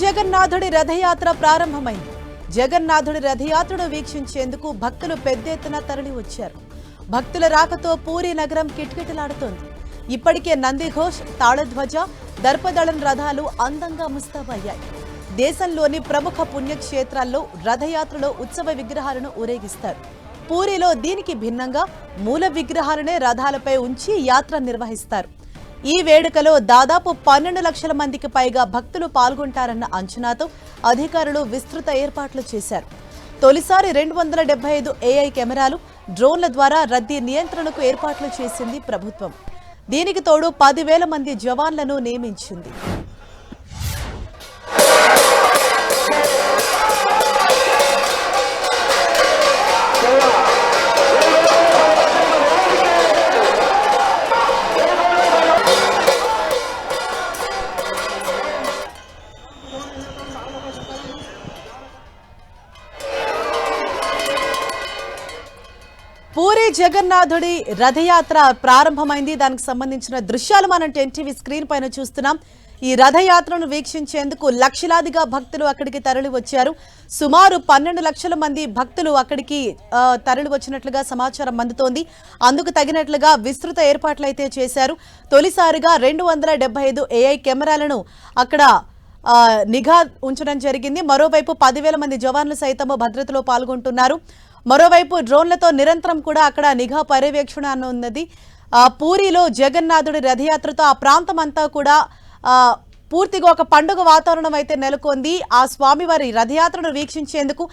జగన్నాథుడి రథయాత్ర ప్రారంభమైంది. జగన్నాథుడి రథయాత్రను వీక్షించేందుకు భక్తులు పెద్ద ఎత్తున తరలి వచ్చారు. భక్తుల రాకతో పూరి నగరం కిటకిటలాడుతోంది. ఇప్పటికే నందిఘోష్ తాళధ్వజ దర్పదళం రథాలు అందంగా ముస్తాబయ్యాయి. దేశంలోని ప్రముఖ పుణ్యక్షేత్రాల్లో రథయాత్రలో ఉత్సవ విగ్రహాలను ఊరేగిస్తారు. పూరిలో దీనికి భిన్నంగా మూల విగ్రహాలనే రథాలపై ఉంచి యాత్ర నిర్వహిస్తారు. ఈ వేడుకలో దాదాపు పన్నెండు లక్షల మందికి పైగా భక్తులు పాల్గొంటారన్న అంచనాతో అధికారులు విస్తృత ఏర్పాట్లు చేశారు. తొలిసారి రెండు వందల డెబ్బై ఐదు ఏఐ కెమెరాలు డ్రోన్ల ద్వారా రద్దీ నియంత్రణకు ఏర్పాట్లు చేసింది ప్రభుత్వం. దీనికి తోడు పదివేల మంది జవాన్లను నియమించింది. పూరి జగన్నాథుడి రథయాత్ర ప్రారంభమైంది. దానికి సంబంధించిన దృశ్యాలు మనం ఎన్టీవీ స్క్రీన్ పైన చూస్తున్నాం. ఈ రథయాత్రను వీక్షించేందుకు లక్షలాదిగా భక్తులు అక్కడికి తరలి వచ్చారు. సుమారు పన్నెండు లక్షల మంది భక్తులు అక్కడికి తరలి వచ్చినట్లుగా సమాచారం అందుతోంది. అందుకు తగినట్లుగా విస్తృత ఏర్పాట్లు అయితే చేశారు. తొలిసారిగా రెండు వందల ఐదు ఏఐ కెమెరాలను అక్కడ నిఘా ఉంచడం జరిగింది. మరోవైపు పదివేల మంది జవాన్లు సైతం భద్రతలో పాల్గొంటున్నారు. మరోవైపు డ్రోన్లతో నిరంతరం కూడా అక్కడ నిఘా పర్యవేక్షణ అని ఉన్నది పూరిలో జగన్నాథుడి రథయాత్రతో ఆ ప్రాంతం అంతా కూడా పూర్తిగా ఒక పండుగ వాతావరణం అయితే నెలకొంది. ఆ స్వామివారి రథయాత్రను వీక్షించేందుకు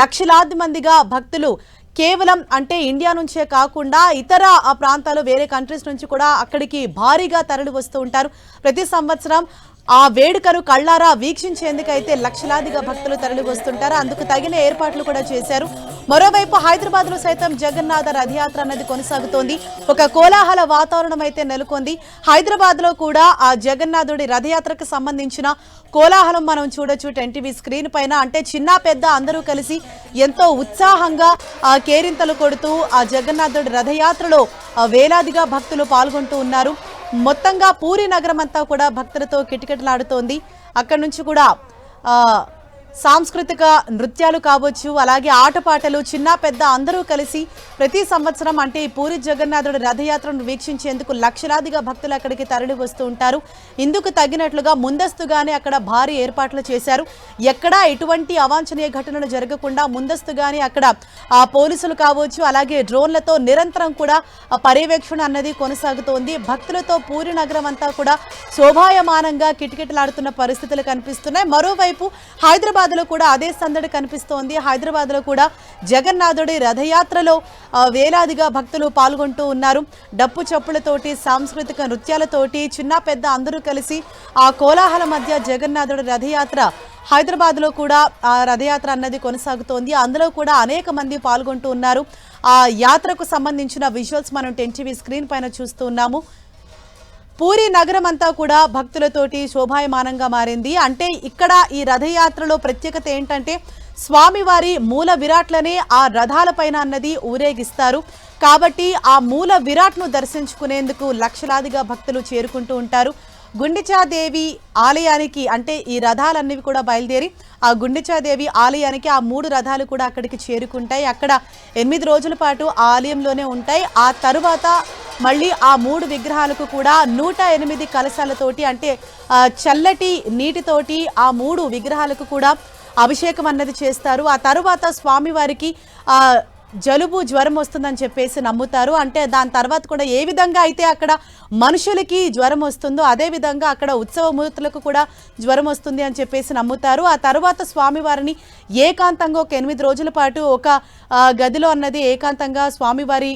లక్షలాది మందిగా భక్తులు కేవలం అంటే ఇండియా నుంచే కాకుండా ఇతర ఆ ప్రాంతాలు వేరే కంట్రీస్ నుంచి కూడా అక్కడికి భారీగా తరలి వస్తూ ఉంటారు. ప్రతి సంవత్సరం ఆ వేడుకను కళ్ళారా వీక్షించేందుకైతే లక్షలాదిగా భక్తులు తరలివస్తుంటారు. అందుకు తగిన ఏర్పాట్లు కూడా చేశారు. మరోవైపు హైదరాబాద్లో సైతం జగన్నాథ రథయాత్ర అనేది కొనసాగుతోంది. ఒక కోలాహల వాతావరణం అయితే నెలకొంది. హైదరాబాద్లో కూడా ఆ జగన్నాథుడి రథయాత్రకు సంబంధించిన కోలాహలం మనం చూడొచ్చు. ఎన్టీవీ స్క్రీన్ పైన అంటే చిన్న పెద్ద అందరూ కలిసి ఎంతో ఉత్సాహంగా ఆ కేరింతలు కొడుతూ ఆ జగన్నాథుడి రథయాత్రలో వేలాదిగా భక్తులు పాల్గొంటూ ఉన్నారు. మొత్తంగా పూరి నగరం అంతా కూడా భక్తులతో కిటకిటలాడుతోంది. అక్కడి నుంచి కూడా సాంస్కృతిక నృత్యాలు కావచ్చు అలాగే ఆటపాటలు చిన్న పెద్ద అందరూ కలిసి ప్రతి సంవత్సరం అంటే ఈ పూరి జగన్నాథుడి రథయాత్రను వీక్షించేందుకు లక్షలాదిగా భక్తులు అక్కడికి తరలి వస్తూ ఉంటారు. ఇందుకు తగినట్లుగా ముందస్తుగానే అక్కడ భారీ ఏర్పాట్లు చేశారు. ఎక్కడా ఎటువంటి అవాంఛనీయ ఘటనలు జరగకుండా ముందస్తుగానే అక్కడ ఆ పోలీసులు కావచ్చు అలాగే డ్రోన్లతో నిరంతరం కూడా పర్యవేక్షణ అన్నది కొనసాగుతోంది. భక్తులతో పూరి నగరం అంతా కూడా శోభాయమానంగా కిటకిటలాడుతున్న పరిస్థితులు కనిపిస్తున్నాయి. మరోవైపు హైదరాబాద్ లో కూడా అదే సందడి కనిపిస్తోంది. హైదరాబాద్లో కూడా జగన్నాథుడి రథయాత్రలో వేలాదిగా భక్తులు పాల్గొంటూ ఉన్నారు. డప్పు చప్పులతోటి సాంస్కృతిక నృత్యాలతోటి చిన్న పెద్ద అందరూ కలిసి ఆ కోలాహల మధ్య జగన్నాథుడి రథయాత్ర హైదరాబాద్లో కూడా ఆ రథయాత్ర అన్నది కొనసాగుతోంది. అందులో కూడా అనేక మంది పాల్గొంటూ ఉన్నారు. ఆ యాత్రకు సంబంధించిన విజువల్స్ మనం టెన్టీవీ స్క్రీన్ పైన చూస్తూ ఉన్నాము. పూరి నగరం అంతా కూడా భక్తులతోటి శోభాయమానంగా మారింది. అంటే ఇక్కడ ఈ రథయాత్రలో ప్రత్యేకత ఏంటంటే స్వామివారి మూల విరాట్లనే ఆ రథాలపైన అన్నది ఊరేగిస్తారు. కాబట్టి ఆ మూల విరాట్ను దర్శించుకునేందుకు లక్షలాదిగా భక్తులు చేరుకుంటూ ఉంటారు. గుండిచాదేవి ఆలయానికి అంటే ఈ రథాలన్నవి కూడా బయలుదేరి ఆ గుండిచాదేవి ఆలయానికి ఆ మూడు రథాలు కూడా అక్కడికి చేరుకుంటాయి. అక్కడ ఎనిమిది రోజుల పాటు ఆ ఆలయంలోనే ఉంటాయి. ఆ తరువాత మళ్ళీ ఆ మూడు విగ్రహాలకు కూడా నూట ఎనిమిది కలశాలతోటి అంటే చల్లటి నీటితోటి ఆ మూడు విగ్రహాలకు కూడా అభిషేకం అన్నది చేస్తారు. ఆ తరువాత స్వామివారికి జలుబు జ్వరం వస్తుందని చెప్పేసి నమ్ముతారు. అంటే దాని తర్వాత కూడా ఏ విధంగా అయితే అక్కడ మనుషులకి జ్వరం వస్తుందో అదే విధంగా అక్కడ ఉత్సవమూర్తులకు కూడా జ్వరం వస్తుంది అని చెప్పేసి నమ్ముతారు. ఆ తర్వాత స్వామివారిని ఏకాంతంగా ఒక ఎనిమిది రోజుల పాటు ఒక గదిలో అన్నది ఏకాంతంగా స్వామివారి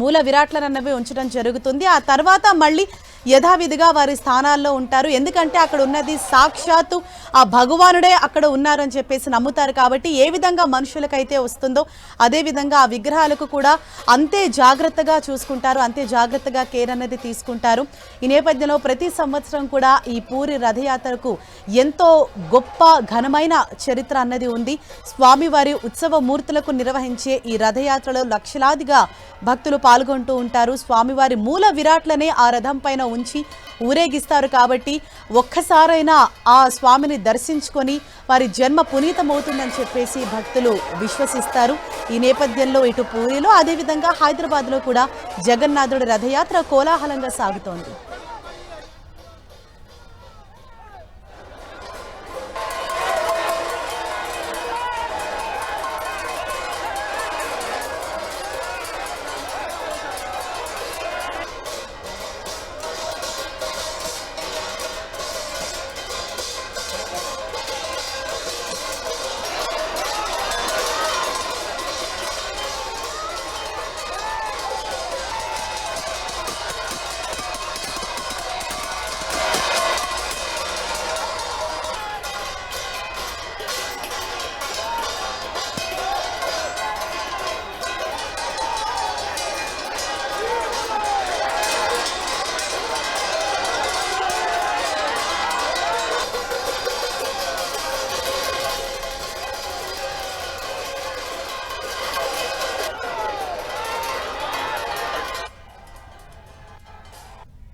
మూల విరాట్లనన్నవి ఉంచడం జరుగుతుంది. ఆ తర్వాత మళ్ళీ యథావిధిగా వారి స్థానాల్లో ఉంటారు. ఎందుకంటే అక్కడ ఉన్నది సాక్షాత్తు ఆ భగవానుడే అక్కడ ఉన్నారని చెప్పేసి నమ్ముతారు కాబట్టి ఏ విధంగా మనుషులకైతే వస్తుందో అదేవిధంగా ఆ విగ్రహాలకు కూడా అంతే జాగ్రత్తగా చూసుకుంటారు అంతే జాగ్రత్తగా కేర్ అనేది తీసుకుంటారు. ఈ నేపథ్యంలో ప్రతి సంవత్సరం కూడా ఈ పూరి రథయాత్రకు ఎంతో గొప్ప ఘనమైన చరిత్ర అన్నది ఉంది. స్వామివారి ఉత్సవ మూర్తులకు నిర్వహించే ఈ రథయాత్రలో లక్షలాదిగా భక్తులు పాల్గొంటూ ఉంటారు. స్వామివారి మూల విరాట్లనే ఆ రథం పైన ఉంచి ఊరేగిస్తారు కాబట్టి ఒక్కసారైనా ఆ స్వామిని దర్శించుకొని వారి జన్మ పునీతమవుతుందని చెప్పేసి భక్తులు విశ్వసిస్తారు. ఈ నేపథ్యంలో ఇటు పూరిలో అదేవిధంగా హైదరాబాద్లో కూడా జగన్నాథుడి రథయాత్ర కోలాహలంగా సాగుతోంది.